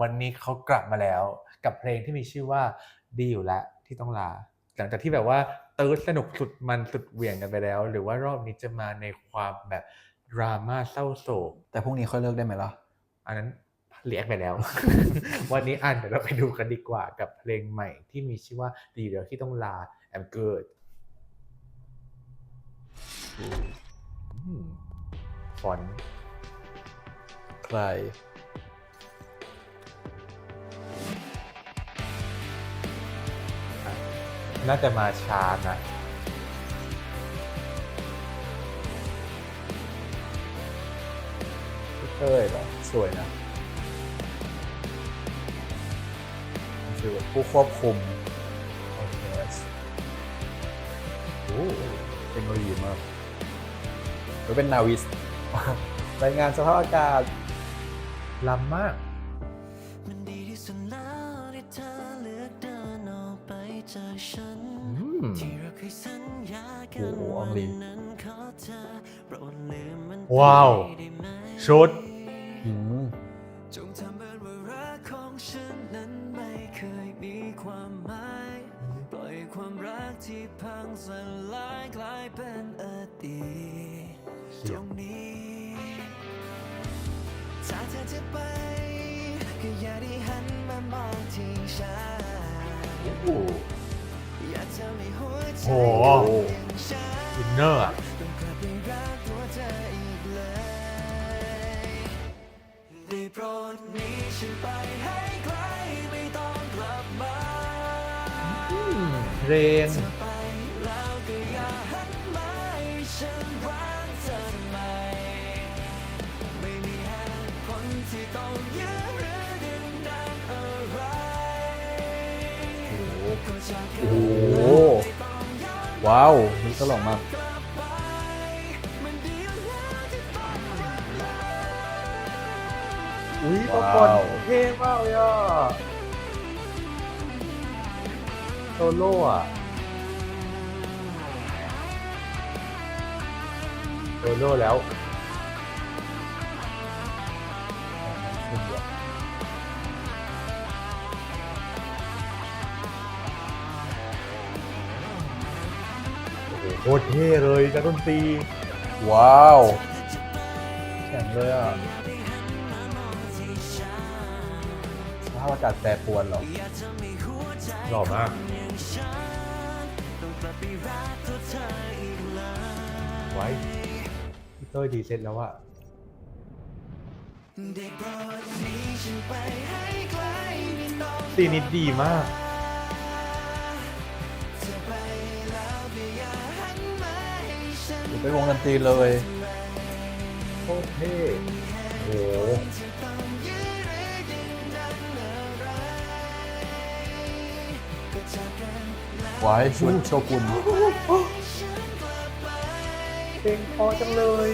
วันนี้เขากลับมาแล้ว กับเพลงที่มีชื่อว่าดีอยู่แล้วที่ต้องลา หลังจากที่แบบว่าเติร์ดสนุกสุดมันสุดเหวี่ยงกันไปแล้ว หรือว่ารอบนี้จะมาในความแบบดราม่าเศร้าโศก แต่พรุ่งนี้ค่อยเลิกได้ไหมล่ะ อันนั้นเรียกไปแล้ว วันนี้อ่านเดี๋ยวเราไปดูกันดีกว่ากับเพลงใหม่ที่มีชื่อว่าดีเดียวที่ต้องลา I'm good อืมฟอนต์ใคร น่าจะมาช้านะเต้ยหรอสวยนะคือผู้ควบคุมโอเคโอ้เทคโนโลยีมากหรือเป็นนาวิสรายงานสภาพอากาศล้ำมาก โอ้นโหอวัองนลีนั้นขอเธอโปรดลืมมันว้าวไปได้ไหมชุดอืมจงทำเหมือนว่ารักของฉันนั้นไม่เคยมีความหมายปล่อยความรักที่พังสลายกลายเป็นอดีตเสีตยรงงนี้ถ้าเธอจะไปก็อย่าได้หันมามองที่ฉัน โอ้ โอ้โหอินเนอร์อะเธออีกเลยได้โปรดหนี้ฉันไปให้ไกลไม่ต้องกลับมาอืมเพลงเธอไปแล้วก็อย่าหันมาให้ฉันรักเธอทำไมไม่มีเหตุผลที่ต้องยื้อหรือดึงดันอะไรโอ้โห ว้าวนี่ตลกมากกลับไปมันดีแล้วที่ต้องลาอุ้ยว้าวปรากฏเท่มากเลยอะโซโล่อะโซโล่แล้ว ตรเท่เลยนักดนตรี ว้าว แข็งเลยอะสภาพอากาศแปรปรวนเหรอหล่อมากไว้พี่เต้ยดีเซ็ตแล้วอะได้โปรดหนีฉันไปให้ไกลไม่ต้องซีนิดดีมาก เป็นวงดนตรีเลยโคตรเท่โอ้โหจะต้องยื้อหรือดึงดันอะไรก็จะกันแล้วไว้ชุดโชกุนฉันกลับไปเพลงพอจังเลย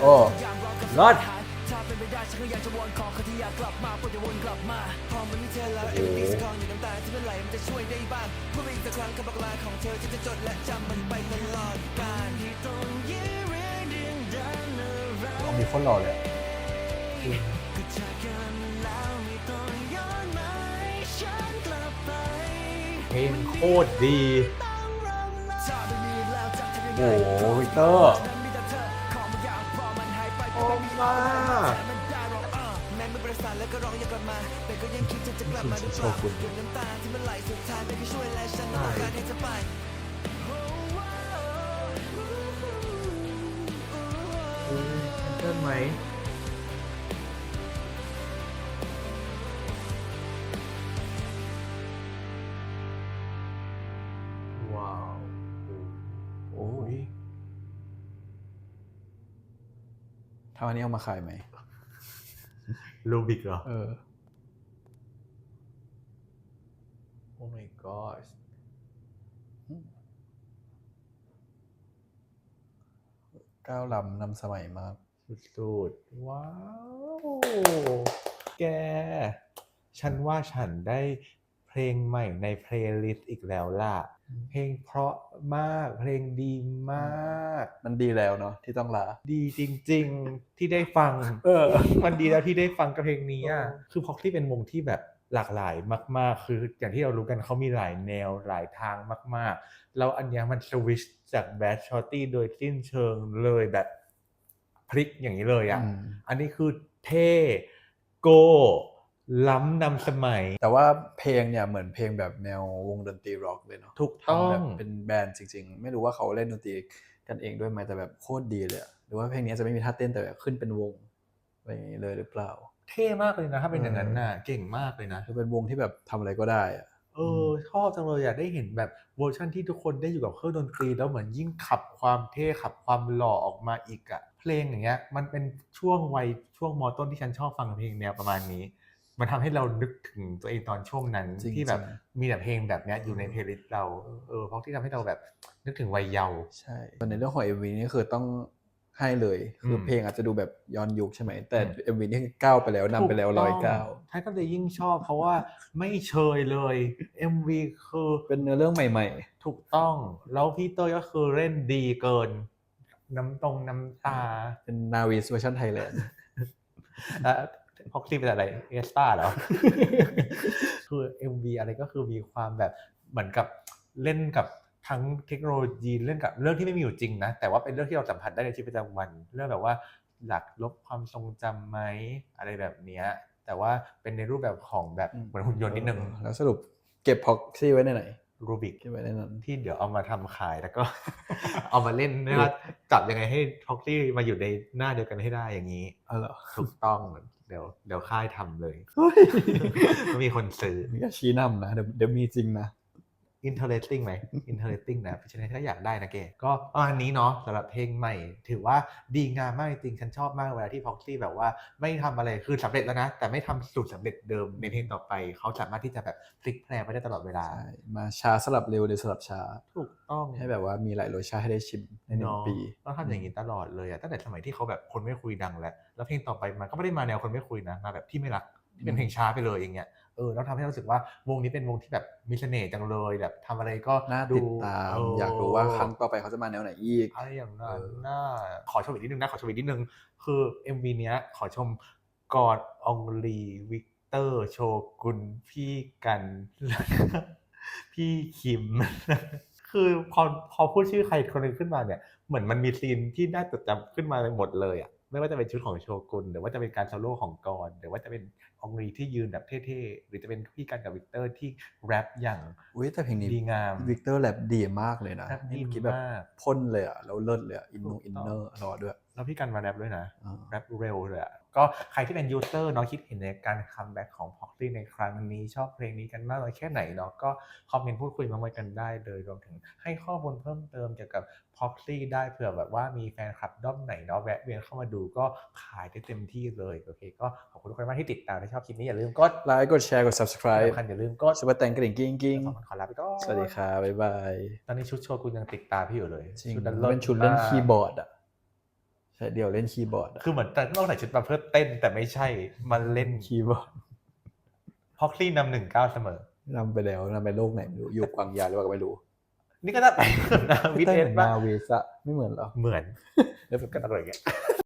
โอ้รอด ก็อยากจะวอนขอเขาที่อยากกลับมาโปรดอย่าวนกลับมา พอมันมีเธอแล้วโอ้เอ็โหมดีสกองอยู่น้ำตาที่มันไหลมันจะช่วยได้บ้างพูดไปอีกสักครั้งคำบอกลาของเธอฉันจะจดและจำมันไปตลอดกาลที่ต้องยื้อหรือดึงดันอะไรต้องมีคนหล่อเลยอะก็จากกันแล้วไม่ต้องย้อนมาให้ฉันกลับไป เพลงโคตรดีต้องรำลาถ้าไม่มีแล้วจะทำยังไงโอ้โหวิกเตอร์นั้นมีแต่เธอขอมาอย่างพอมันหายไปโอ้มากแต่มันได้หรอก สานแล้วก็ร้องอยากกลับมา แต่ก็ยังคิดจะจะกลับมาหรือเปล่าหยดน้ำตาที่มันไหลสุดท้ายไม่ได้ช่วยและฉันต้องการให้เธอไปเฮ้ยเต้นไหมว้าวโอ้ยทำอันนี้เอามาขายไหม ลูบิกเหรอ เออ โอ้ my god ก้าวล้ำนำสมัยมากสุดๆ ว้าว แก ฉันว่าฉันได้เพลลงใหม่ในเพลย์ลิสต์อีกแล้วล่ะ เพลงเพราะมาก เพลงดีมาก มันดีแล้วเนาะที่ต้องลา ดีจริง ๆที่ได้ฟัง เออ มันดีแล้วที่ได้ฟังกับเพลงนี้อะ คือพ็อกที่เป็นวงที่แบบหลากหลายมาก ๆ คืออย่างที่เรารู้กันเขามีหลายแนวหลายทางมาก ๆ แล้วอันเนี้ยมันสวิชจากแบดชอตตี้โดยสิ้นเชิงเลยแบบพลิกอย่างนี้เลยอะ อันนี้คือเท่โก ล้ำนำสมัย แต่ว่าเพลงเนี่ยเหมือนเพลงแบบแนววงดนตรีร็อกเลยเนาะถูกต้อง ทำแบบเป็นแบนด์จริงๆ ไม่รู้ว่าเขาเล่นดนตรีกันเองด้วยไหมแต่แบบโคตรดีเลยอะหรือว่าเพลงนี้จะไม่มีท่าเต้นแต่แบบขึ้นเป็นวงอะไรอย่างนี้เลยหรือเปล่า เท่มากเลยนะถ้าเป็นอย่างนั้นน่ะเก่งมากเลยนะ คือเป็นวงที่แบบทำอะไรก็ได้อะ เออชอบจังเลยอยากได้เห็นแบบเวอร์ชันที่ทุกคนได้อยู่กับเครื่องดนตรีแล้วเหมือนยิ่งขับความเท่ขับความหล่อออกมาอีกอะเพลงอย่างเงี้ยมันเป็นช่วงวัยช่วงมอต้นที่ฉันชอบฟังเพลงแนวประมาณนี้ มันทำให้เรานึกถึงตัวเองตอนช่วงนั้นจริงที่แบบจริงมีแต่เพลงแบบเนี้ยอยู่ในเพลย์ลิสต์เราเออเพราะที่ทำให้เราแบบนึกถึงวัยเยาว์ใช่ส่วนในเรื่องของ MV นี่คือต้องให้เลยคืออมเพลงอาจจะดูแบบย้อนยุคใช่ไหมแต่อืม MV นี่คือก้าวไปแล้วนำไปแล้วร้อยเก้าท่านก็เลยยิ่งชอบ เพราะว่าไม่เชยเลย MV คือเป็นเนื้อเรื่องใหม่ถูกต้องแล้วพี่เต้ยก็คือเล่นดีเกิน น้ำตรงน้ำตาๆเป็นนาวีสเวอร์ชันไทยแลนด์แล้ว พ็อกซี่เป็นอะไรเอสตาเหรอ คือ MV อะไรก็คือมีความแบบเหมือนกับเล่นกับทั้งเทคโนโลยีเล่นกับเรื่องที่ไม่มีอยู่จริงนะ แต่ว่าเป็นเรื่องที่เราสัมผัสได้ในชีวิตประจำวัน เรื่องแบบว่าหลักลบความทรงจำไหมอะไรแบบเนี้ยแต่ว่าเป็นในรูปแบบของแบบเหมือนหุ่นยนต์นิดนึงเออแล้วสรุปเก็บพ็อกซี่ไว้ในไหนรูบิกเก็บไว้ในนั้นที่เดี๋ยวเอามาทำขายแล้วก็ เอามาเล่นนะครับจับยังไงให้ท็อกซี่มาอยู่ในหน้าเดียวกันให้ได้อย่างนี้อ๋อเหรอถูกต้อง เดี๋ยวเดี๋ยวค่ายทำเลยเฮ้ยก็มีคนซื้อมีอาชี้นำนะเดี๋ยวเดี๋ยวมีจริงนะ interesting ไหม interesting นะเพราะฉะนั้นถ้าอยากได้นะเกก็ประมาณนี้เนาะสำหรับเพลงใหม่ ถือว่าดีงามมากจริงๆฉันชอบมากเวลาที่พ็อกซี่แบบว่าไม่ทำอะไรคือสำเร็จแล้วนะ แต่ไม่ทำสูตรสำเร็จเดิมในเพลงต่อไป เขาสามารถที่จะแบบพลิกแพลงไปได้ตลอดเวลาใช่มาช้าสลับเร็วเร็วสลับช้า ถูกต้องให้แบบว่ามีหลายรสชาติให้ได้ชิมในหนึ่งเนาะปีต้องทำอย่างนี้ตลอดเลยอะตั้งแต่สมัยที่เขาแบบคนไม่คุยดังแล้วแล้วเพลงต่อไปมันก็ไม่ได้มาแนวคนไม่คุยนะมาแบบที่ไม่รักที่เป็นเพลงช้าไปเลยอย่างเงี้ย เออแล้วทำให้เรารู้สึกว่าวงนี้เป็นวงที่แบบมีเสน่ห์จังเลยแบบทำอะไรก็น่าดูติดตามเอยากรู้ว่าครั้งต่อไปเขาจะมาแนวไหนอีกอะไรอย่างนั้นเออน่าขอชมอีกนิดนึงนะขอชมอีกนิดนึง คือ MV เนี้ยขอชมกอดองลีวิกเตอร์โชกุนพี่กันแล้วก็พี่คิม คือพอพอพูดชื่อใครคนหนึงขึ้นมาเนี่ย เหมือนมันมีซีนที่น่าจดจำขึ้นมาหมดเลยอะ ไม่ว่าจะเป็นชุดของโชกุนหรือว่าจะเป็นการโซโล่ของกอนหรือว่าจะเป็นองลีที่ยืนแบบเท่ๆหรือจะเป็นพี่กันกับวิกเตอร์ที่แรปอย่างอุ้ยแต่เพลงนี้ดีงามวิกเตอร์แลบดีมากเลยนะแรปดีนี่เมื่อกี้แบบมากพ่นเลยอะแล้วเลิศเลยอะอินถูโนกอินต้องเนอร์รอด้วย แล้วพี่กันมาแรปด้วยนะอ่าแรปเร็วเลยอะ ก็ใครที่เป็นยูเซอร์เนาะคิดเห็นในการคัมแบ็กของพ็อกซี่ในครั้งนี้ ชอบเพลงนี้กันมากน้อยแค่ไหนเนาะก็คอมเมนต์พูดคุยมาไว้กันได้เลยรวมถึงให้ข้อมูลเพิ่มเติมเกี่ยวกับพ็อกซี่ได้เผื่อแบบว่ามีแฟนคลับด้อมไหนเนาะแวะเวียนเข้ามาดูก็ขายได้เต็มที่เลยโอเคก็ขอบคุณทุกคนมากที่ติดตามถ้าชอบคลิปนี้อย่าลืมกดไลค์กดแชร์กดที่ subscribe สำคัญอย่าลืมกดสวัสดีแตงกระดิ่งกิ้งกิ้งสองคนขอลาไปก่อนสวัสดีครับบ๊ายบายตอนนี้ชุดโชกุนยังติดตาพี่อยู่เลยจริงนั้นเป็นชุดเล่นมากคีย์บอร์ดอะ ใช่เดี๋ยวเล่นคีย์บอร์ดอะคือเหมือนแต่ต้องใส่ชุดมาเพื่อเต้นแต่ไม่ใช่มันเล่นคีย์บอร์ดพ็อกซี่นำหนึ่งเก้าเสมอนำไปแล้วนำไปโลกไหนไม่รู้อยู่กวางยาหรือเปล่าก็ไม่รู้ นี่ก็น่าไปนะวิทเต้เอเหสมือนบ้านาเวสอะไม่เหมือนเหรอเหมือนแล้วผมก็ตลกอย่างเงี้ย